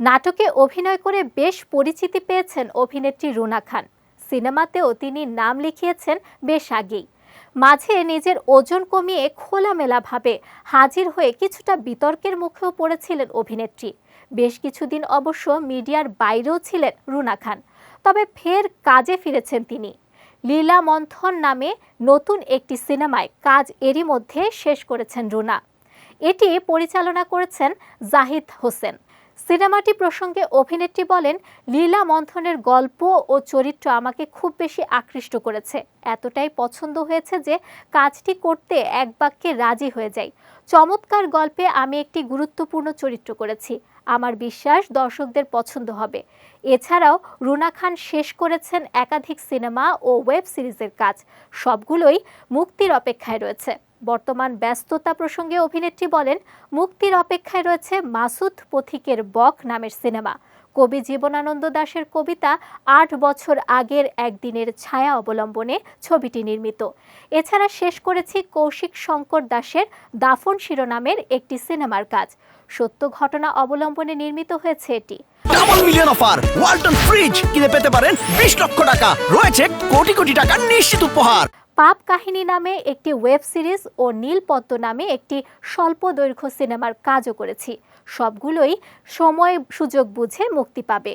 নাটকে অভিনয় করে বেশ পরিচিতি পেয়েছেন অভিনেত্রী রুনা খান। সিনেমাতেও তিনি নাম লিখিয়েছেন বেশ আগেই। মাঝে নিজের ওজন কমিয়ে খোলামেলাভাবে হাজির হয়ে কিছুটা বিতর্কের মুখেও পড়েছিলেন অভিনেত্রী। বেশ কিছুদিন অবশ্য মিডিয়ার বাইরেও ছিলেন রুনা খান। তবে ফের কাজে ফিরেছেন তিনি। লীলা মন্থন নামে নতুন একটি সিনেমায় কাজ এরই মধ্যে শেষ করেছেন রুনা। এটি পরিচালনা করেছেন জাহিদ হোসেন। সিনেমাটি প্রসঙ্গে অভিনেত্রী বলেন, লীলা মন্থনের গল্প ও চরিত্র আমাকে খুব বেশি আকৃষ্ট করেছে। এতটাই পছন্দ হয়েছে যে কাজটি করতে এক বাক্যে রাজি হয়ে যাই। চমৎকার গল্পে আমি একটি গুরুত্বপূর্ণ চরিত্র করেছি। আমার বিশ্বাস দর্শকদের পছন্দ হবে। এছাড়াও রুনা খান শেষ করেছেন একাধিক সিনেমা ও ওয়েব সিরিজের কাজ। সবগুলোই মুক্তির অপেক্ষায় রয়েছে। বর্তমান ব্যস্ততা প্রসঙ্গে অভিনেত্রী বলেন, মুক্তির অপেক্ষায় রয়েছে মাসুদ পথিকের বক নামের সিনেমা। কবি জীবনানন্দ দাশের কবিতা আট বছর আগের একদিনের ছায়া অবলম্বনে ছবিটি নির্মিত। এছাড়া শেষ করেছি কৌশিক শঙ্কর দাসের দাফন শিরোনামের একটি সিনেমার কাজ। সত্য ঘটনা অবলম্বনে নির্মিত হয়েছে এটি। Double million offer, Walton fridge কিনে পেতে পারেন বিশ লক্ষ টাকা। রয়েছে কোটি কোটি টাকার নিশ্চিত উপহার। পাপ কাহিনী নামে একটি ওয়েব সিরিজ ও নীলপদ্ম নামে একটি স্বল্প দৈর্ঘ্য সিনেমার কাজও করেছি। সবগুলোই সময়, সুযোগ বুঝে মুক্তি পাবে।